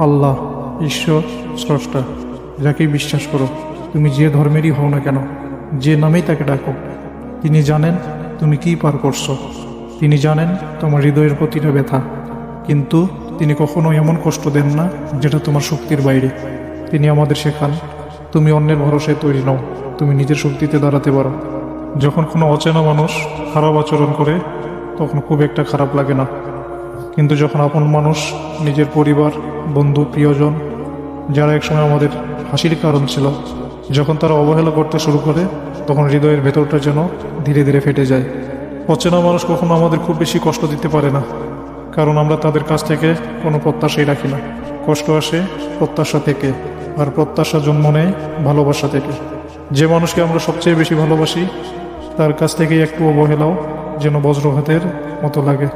আল্লাহ, ঈশ্বর, স্রষ্টা, যাকেই বিশ্বাস করো, তুমি যে ধর্মেরই হও না কেন, যে নামেই তাকে ডাকো, তিনি জানেন তুমি কি পার করছ, তিনি জানেন তোমার হৃদয়ের প্রতিটা ব্যথা, কিন্তু তিনি কখনো এমন কষ্ট দেন না যেটা তোমার শক্তির বাইরে, তিনি আমাদের শেখান, তুমি অন্যের ভরসায় তৈরি নও, তুমি নিজের শক্তিতে দাঁড়াতে পারো, যখন কোনো অচেনা মানুষ খারাপ আচরণ করে, তখন খুব একটা খারাপ লাগে না। কিন্তু যখন আপন মানুষ, নিজের পরিবার, বন্ধু, প্রিয়জন, যারা একসময় আমাদের হাসির কারণ ছিল, যখন তারা অবহেলা করতে শুরু করে, তখন হৃদয়ের ভেতরটা যেন ধীরে ধীরে ফেটে যায়। অচেনা মানুষ কখনো আমাদের খুব বেশি কষ্ট দিতে পারে না, কারণ আমরা তাদের কাছ থেকে কোনো প্রত্যাশাই রাখি না। কষ্ট আসে প্রত্যাশা থেকে, আর প্রত্যাশা জন্ম নেয় ভালোবাসা থেকে। যে মানুষকে আমরা সবচেয়ে বেশি ভালোবাসি, তার কাছ থেকে একটু অবহেলাও যেন বজ্রঘাতের মতো লাগে।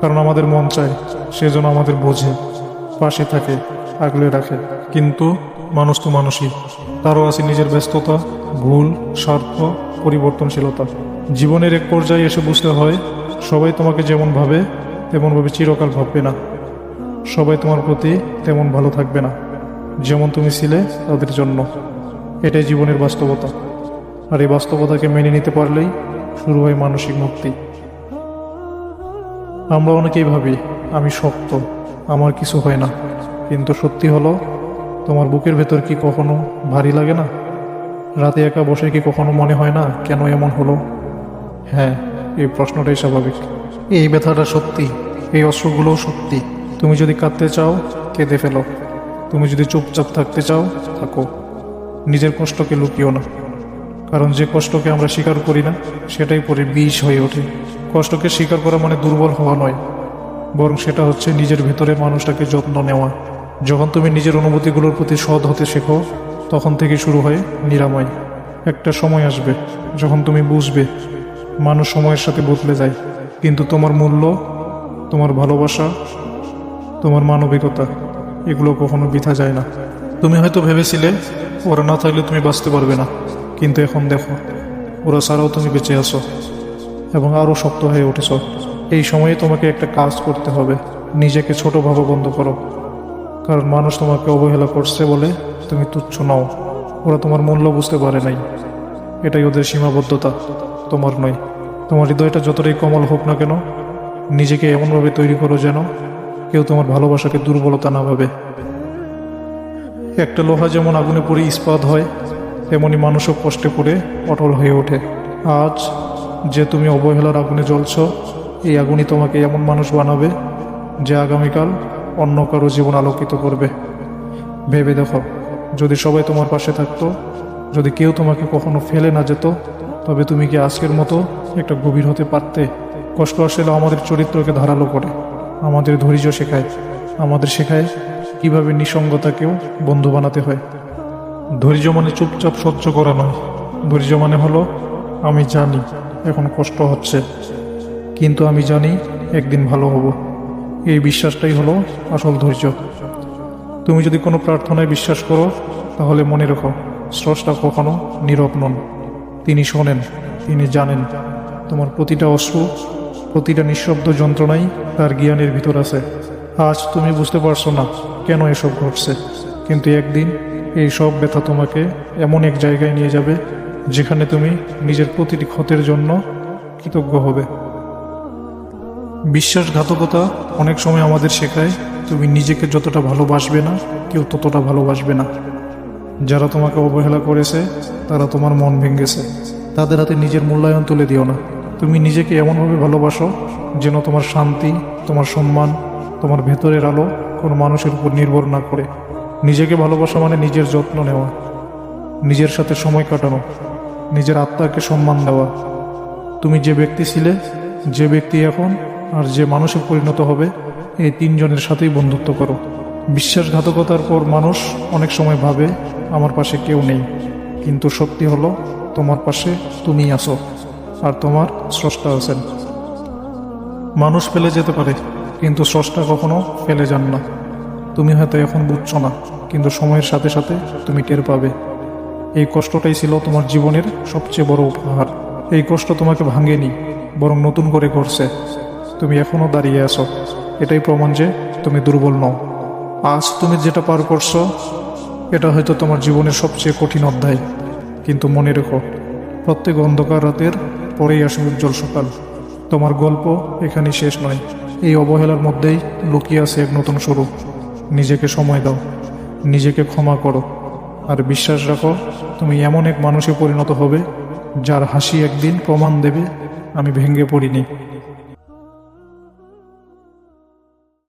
কারণ আমাদের মন চায় সে যেন আমাদের বোঝে, পাশে থাকে, আগলে রাখে। কিন্তু মানুষ তো মানুষই। তারও আছে নিজের ব্যস্ততা, ভুল, স্বার্থ, পরিবর্তনশীলতা। জীবনের এক পর্যায়ে এসে বুঝতে হয়, সবাই তোমাকে যেমন ভাবে, তেমনভাবে চিরকাল ভাববে না। সবাই তোমার প্রতি তেমন ভালো থাকবে না। যেমন তুমি ছিলে, তাদের জন্য। এটাই জীবনের বাস্তবতা। আর এই বাস্তবতাকে মেনে নিতে পারলেই শুরু হয় মানসিক মুক্তি। আমরা অনেকেই ভাবি, আমি শক্ত, আমার কিছু হয় না। কিন্তু সত্যি হলো, তোমার বুকের ভেতর কি কখনো ভারী লাগে না? রাতে একা বসে কি কখনো মনে হয় না কেন এমন হলো? হ্যাঁ এই প্রশ্নটাই স্বাভাবিক। এই ব্যথাটা সত্যি, এই অস্ত্রগুলোও সত্যি। তুমি যদি কাঁদতে চাও, কেঁদে ফেলো। তুমি যদি চুপচাপ থাকতে চাও, থাকো। নিজের কষ্টকে লুকিও না। কারণ যে কষ্টকে আমরা স্বীকার করি না, সেটাই পরে বিষ হয়ে ওঠে। কষ্টকে স্বীকার করা মানে দুর্বল হওয়া নয়, বরং সেটা হচ্ছে নিজের ভেতরের মানুষটাকে যত্ন নেওয়া। যখন তুমি নিজের অনুভূতিগুলোর প্রতি সৎ হতে শেখো, তখন থেকে শুরু হয় নিরাময়। একটা সময় আসবে যখন তুমি বুঝবে মানুষ সময়ের সাথে বদলে যায়, কিন্তু তোমার মূল্য, তোমার ভালোবাসা, তোমার মানবিকতা, এগুলো কখনো বৃথা যায় না। তুমি হয়তো ভেবেছিলে, ওরা না থাকলে তুমি বাঁচতে পারবে না, কিন্তু এখন দেখো, ওরা ছাড়াও তুমি বেঁচে আছো। এবং আরও শক্ত হয়ে উঠেছ। এই সময়ে তোমাকে একটা কাজ করতে হবে। নিজেকে ছোট ভাবা বন্ধ করো। কারণ মানুষ তোমাকে অবহেলা করছে বলে তুমি তুচ্ছ নাও। ওরা তোমার মূল্য বুঝতে পারে নাই। এটাই ওদের সীমাবদ্ধতা। তোমার নয়। তোমার হৃদয়টা যতটাই কমল হোক না কেন, নিজেকে এমনভাবে তৈরি করো যেন কেউ তোমার ভালোবাসাকে দুর্বলতা না ভাবে। একটা লোহা যেমন আগুনে পড়ে ইস্পাত হয়, তেমনি মানুষও কষ্টে পড়ে অটল হয়ে ওঠে। আজ যে তুমি অবহেলার আগুনে জ্বলছ, এই আগুনই তোমাকে এমন মানুষ বানাবে যে আগামীকাল অন্য কারও জীবন আলোকিত করবে। ভেবে দেখো, যদি সবাই তোমার পাশে থাকতো, যদি কেউ তোমাকে কখনো ফেলে না যেত, তবে তুমি কি আজকের মতো একটা গভীর হতে পারতে? কষ্ট আসলে আমাদের চরিত্রকে ধারালো করে, আমাদের ধৈর্য শেখায়, আমাদের শেখায় কীভাবে নিসঙ্গতাকেও বন্ধু বানাতে হয়। ধৈর্য মানে চুপচাপ সহ্য করা নয়, ধৈর্য মানে হলো, আমি জানি এখন কষ্ট হচ্ছে। কিন্তু আমি জানি একদিন ভালো হব। এই বিশ্বাসটাই হলো আসল ধৈর্য। তুমি যদি কোনো প্রার্থনায় বিশ্বাস করো, তাহলে মনে রেখো, স্রষ্টা কখনো নীরব নন। তিনি শোনেন, তিনি জানেন। তোমার প্রতিটা অশ্রু, প্রতিটা নিঃশব্দ যন্ত্রণাই তার জ্ঞানের ভিতর আছে। আজ তুমি বুঝতে পারছ না কেন এসব ঘটছে। কিন্তু একদিন এই সব ব্যথা তোমাকে এমন এক জায়গায় নিয়ে যাবে যেখানে তুমি নিজের প্রতিটি ক্ষতের জন্য কৃতজ্ঞ হবে। বিশ্বাসঘাতকতা অনেক সময় আমাদের শেখায়, তুমি নিজেকে যতটা ভালোবাসবে না, কেউ ততটা ভালোবাসবে না। যারা তোমাকে অবহেলা করেছে, তারা তোমার মন ভেঙেছে। তাদের হাতে নিজের মূল্যায়ন তুলে দিও না। তুমি নিজেকে এমনভাবে ভালোবাসো যেন তোমার শান্তি, তোমার সম্মান, তোমার ভেতরের আলো কোনো মানুষের উপর নির্ভর না করে। নিজেকে ভালোবাসা মানে নিজের যত্ন নেওয়া। নিজের সাথে সময় কাটানো। নিজের আত্মাকে সম্মান দেওয়া। তুমি যে ব্যক্তি ছিলে, যে ব্যক্তি এখন, আর যে মানুষে পরিণত হবে, এই তিনজনের সাথেই বন্ধুত্ব করো। বিশ্বাসঘাতকতার পর মানুষ অনেক সময় ভাবে, আমার পাশে কেউ নেই। কিন্তু সত্যি হলো, তোমার পাশে তুমি আসো আর তোমার স্রষ্টা আছেন। মানুষ ফেলে যেতে পারে, কিন্তু স্রষ্টা কখনো ফেলে যান না। তুমি হয়তো এখন বুঝছ না, কিন্তু সময়ের সাথে সাথে তুমি টের পাবে। এই কষ্টটাই ছিল তোমার জীবনের সবচেয়ে বড় উপহার। এই কষ্ট তোমাকে ভাঙেনি, বরং নতুন করে করছে। তুমি এখনও দাঁড়িয়ে আছো। এটাই প্রমাণ যে তুমি দুর্বল নও। আজ তুমি যেটা পার করছ, এটা হয়তো তোমার জীবনের সবচেয়ে কঠিন অধ্যায়। কিন্তু মনে রেখো, প্রত্যেক অন্ধকার রাতের পরেই আসে উজ্জ্বল সকাল। তোমার গল্প এখানেই শেষ নয়। এই অবহেলার মধ্যেই লুকিয়ে আছে এক নতুন শুরু। নিজেকে সময় দাও। নিজেকে ক্ষমা করো। আর বিশ্বাস রাখো, তুমি এমন এক মানুষে পরিণত হবে যার হাসি একদিন প্রমাণ দেবে, আমি ভেঙে পড়িনি।